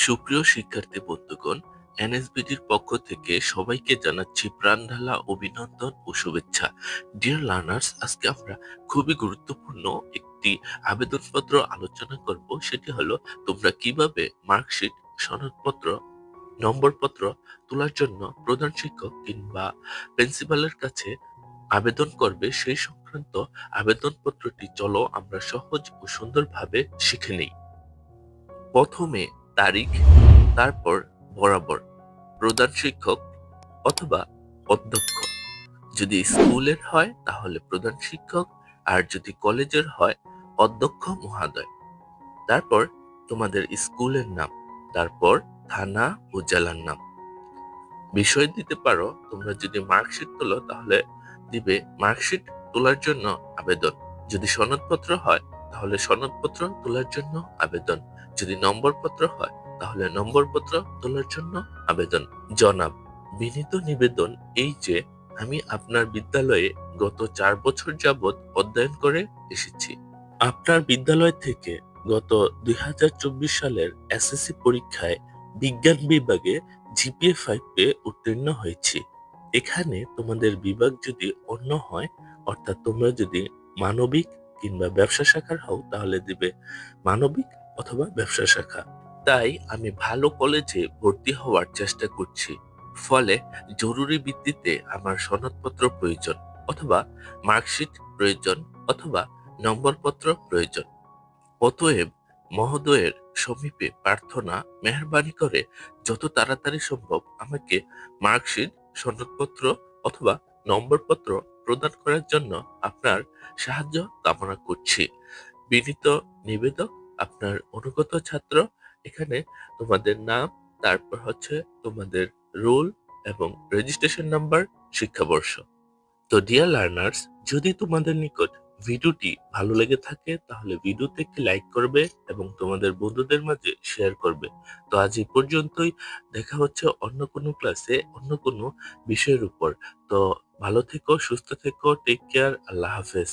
সুপ্রিয় শিক্ষার্থী বন্ধুগণ এনএসবিটির পক্ষ থেকে সবাইকে জানাচ্ছি প্রাণঢালা অভিনন্দন ও শুভেচ্ছা। ডিয়ার লার্নার্স আজকে আমরা খুবই গুরুত্বপূর্ণ একটি আবেদনপত্র আলোচনা করব। সেটি হলো, তোমরা কীভাবে মার্কশিট, সনদপত্র, নম্বরপত্র তোলার জন্য প্রধান শিক্ষক কিংবা প্রিন্সিপালের কাছে আবেদন করবে, সেই সংক্রান্ত আবেদনপত্রটি চলো আমরা সহজ ও সুন্দরভাবে শিখে নেই। প্রথমে তারিখ, তারপর বরাবর প্রধান শিক্ষক অথবা অধ্যক্ষ। যদি স্কুলের হয়, তাহলে প্রধান শিক্ষক, আর যদি কলেজের হয়, অধ্যক্ষ মহোদয়। তারপর তোমাদের স্কুলের নাম, তারপর থানা ও জেলার নাম। বিষয় দিতে পারো, তোমরা যদি মার্কশিট তোলো, তাহলে দিবে মার্কশিট তোলার জন্য আবেদন। যদি সনদপত্র হয়, তাহলে সনদপত্র তোলার জন্য আবেদন। যদি নম্বরপত্র হয়, তাহলে নম্বরপত্র তোলার জন্য আবেদন। জনাব, বিনীত নিবেদন এই যে, আমি আপনার বিদ্যালয়ে গত চার বছর যাবৎ অধ্যয়ন করে এসেছি। আপনার বিদ্যালয় থেকে গত দুই সালের এসএসসি পরীক্ষায় বিজ্ঞান বিভাগে জিপিএ ফাইভ পেয়ে উত্তীর্ণ হয়েছি। এখানে তোমাদের বিভাগ যদি অন্য হয়, অর্থাৎ তোমরা যদি মানবিক কিংবা ব্যবসা শাখার হও, তাহলে দিবে মানবিক অথবা ব্যবসা শাখা। তাই আমি ভালো কলেজে ভর্তি হওয়ার চেষ্টা করছি। ফলে জরুরি ভিত্তিতে আমার সনদপত্র প্রয়োজন অথবা মার্কশিট প্রয়োজন অথবা নম্বরপত্র প্রয়োজন। অতএব মহোদয়ের সমীপে প্রার্থনা মেহরবানি করে যত তাড়াতাড়ি সম্ভব আমাকে মার্কশিট, সনদপত্র অথবা নম্বরপত্র প্রদান করার জন্য আপনার সাহায্য কামনা করছি। বিনীত নিবেদক আপনার অনুগত ছাত্র। এখানে তোমাদের নাম, তারপর হচ্ছে তোমাদের রোল এবং রেজিস্ট্রেশন নাম্বার শিক্ষাবর্ষ। তো ডিয়ার লার্নার্স যদি তোমাদের নিকট ভিডিওটি ভালো লেগে থাকে, তাহলে ভিডিওতে একটি লাইক করবে এবং তোমাদের বন্ধুদের মাঝে শেয়ার করবে। তো আজ এই পর্যন্তই। দেখা হচ্ছে অন্য কোনো ক্লাসে অন্য কোনো বিষয়ের উপর। তো ভালো থেকো, সুস্থ থেকো টেক কেয়ার আল্লাহ হাফেজ।